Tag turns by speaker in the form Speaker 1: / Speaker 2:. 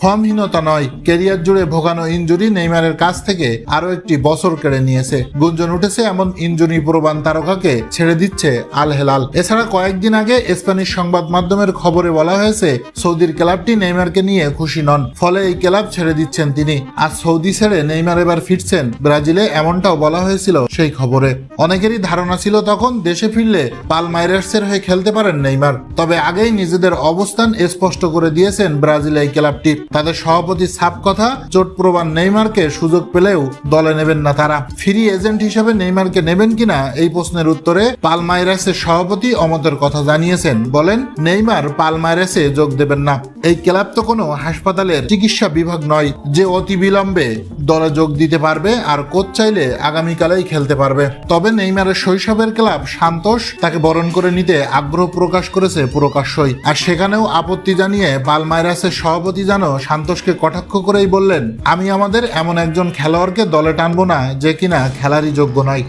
Speaker 1: ফর্মহীনতা নয়, ক্যারিয়ার জুড়ে ভোগানো ইঞ্জুরি নেইমারের কাছ থেকে আরও একটি বছর কেড়ে নিয়েছে। গুঞ্জন উঠেছে এমন ইঞ্জুরি প্রবান তারকাকে ছেড়ে দিচ্ছে আল হেলাল। এছাড়া কয়েকদিন আগে স্প্যানিশ সংবাদ মাধ্যমের খবরে বলা হয়েছে, সৌদির ক্লাবটি নেইমারকে নিয়ে খুশি নন, ফলে এই ক্লাব ছেড়ে দিচ্ছেন তিনি। আর সৌদি ছেড়ে নেইমার এবার ফিরছেন, ব্রাজিলে এমনটাও বলা হয়েছিল সেই খবরে। অনেকেরই ধারণা ছিল তখন দেশে ফিরলে পালমাইরার্সের হয়ে খেলতে পারেন নেইমার, তবে আগেই নিজেদের অবস্থান স্পষ্ট করে দিয়েছেন ব্রাজিল এই ক্লাবটি। তাদের সভাপতি সাপ কথা, চোট প্রবান নেইমারকে সুযোগ পেলেও দলে নেবেন না তারা। ফ্রি এজেন্ট হিসেবে নেইমারকে নেবেন কিনা এই প্রশ্নের উত্তরে পালমাইরাসের সভাপতি অমতের কথা জানিয়েছেন। বলেন, নেইমার পালমাইরাসে যোগ দেবেন না। এই ক্লাব তো কোনো হাসপাতালের চিকিৎসা বিভাগ নয়, যে অতি বিলম্বে দলে যোগ দিতে পারবে আর কোচ চাইলে আগামীকালেই খেলতে পারবে। তবে নেইমারের শৈশবের ক্লাব সান্তোষ তাকে বরণ করে নিতে আগ্রহ প্রকাশ করেছে প্রকাশ্যই। আর সেখানেও আপত্তি জানিয়ে পালমাইরাসের সভাপতি যেন সান্তোষকে কটাক্ষ করেই বললেন, আমি আমাদের এমন একজন খেলোয়াড়কে দলে টানবো না যে কিনা খেলারই যোগ্য নয়।